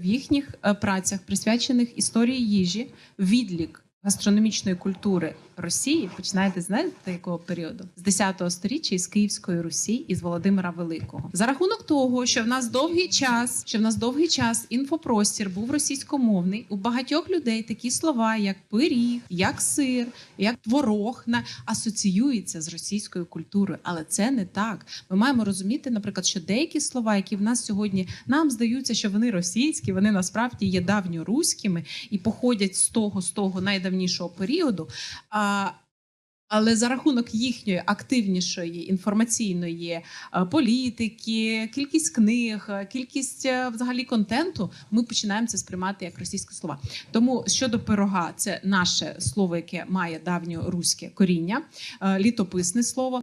В їхніх е, працях, присвячених історії їжі, відлік гастрономічної культури Росії починаєте знаєте якого періоду з 10 століття із Київської Русі із Володимира Великого. За рахунок того, що в нас довгий час, що в нас довгий час інфопростір був російськомовний, у багатьох людей такі слова, як пиріг, як сир, як творог, на асоціюються з російською культурою, але це не так. Ми маємо розуміти, наприклад, що деякі слова, які в нас сьогодні нам здаються, що вони російські, вони насправді є давньоруськими і походять з того, з того найдавнішого періоду. А, але за рахунок їхньої активнішої інформаційної е, політики, кількість книг, е, кількість е, взагалі контенту, ми починаємо це сприймати як російські слова. Тому щодо пирога, це наше слово, яке має давньоруське коріння, літописне слово.